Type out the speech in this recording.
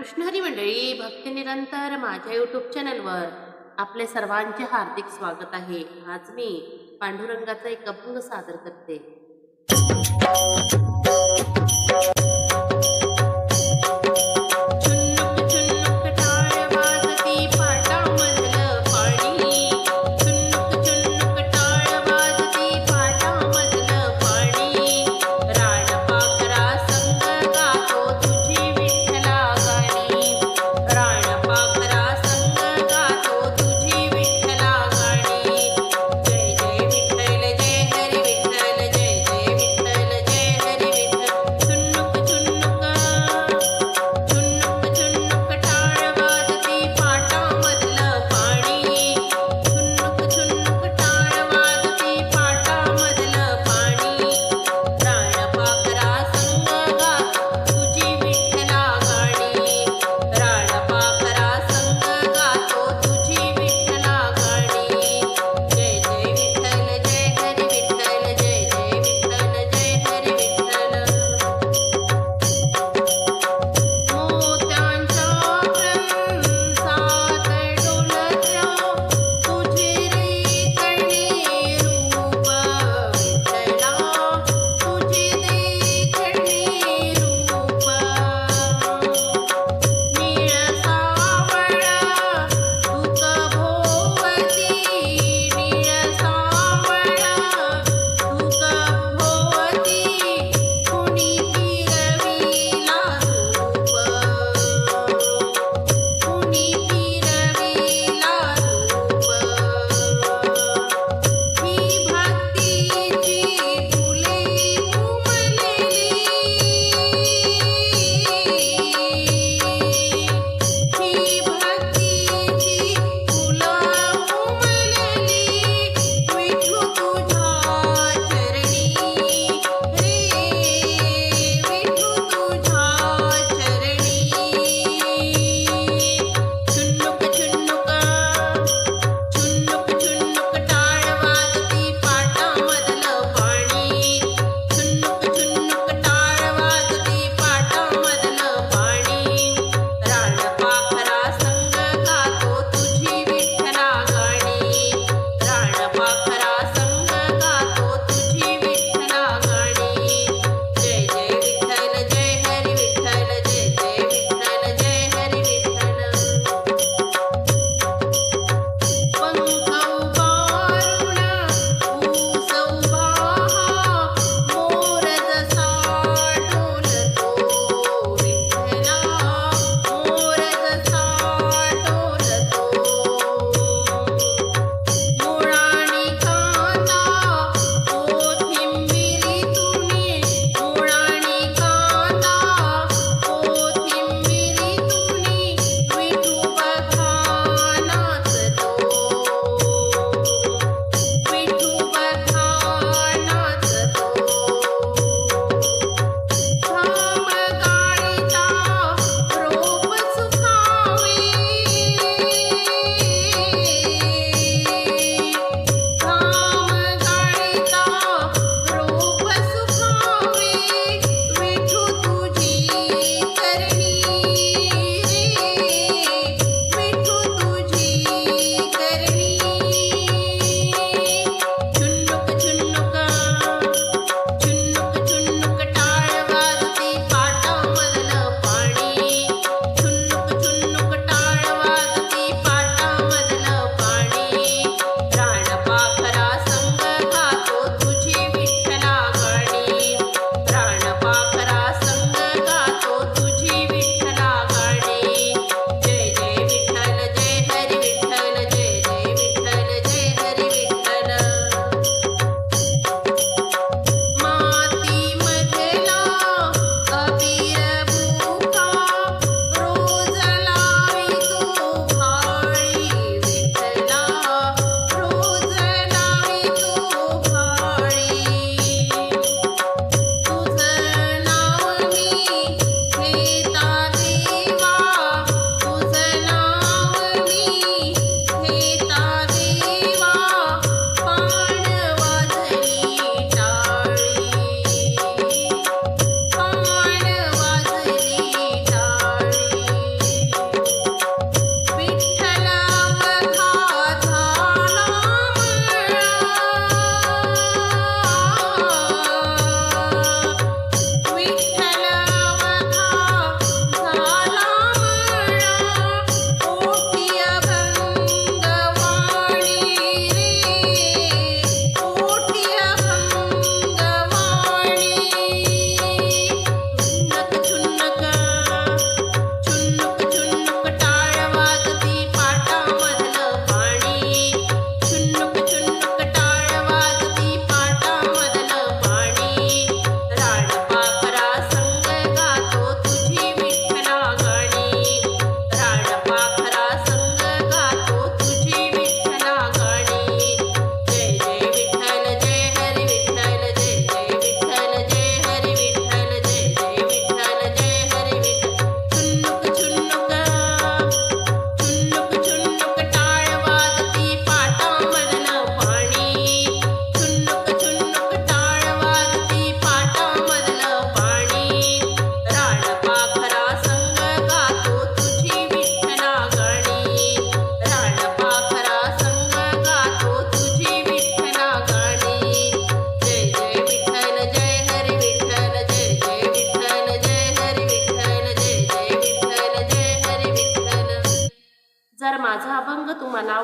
कृष्णहरी मंडळी भक्ती निरंतर माझ्या यूट्यूब चॅनलवर आपले सर्वांचे हार्दिक स्वागत आहे. आज मी पांडुरंगाचा एक अभंग सादर करते.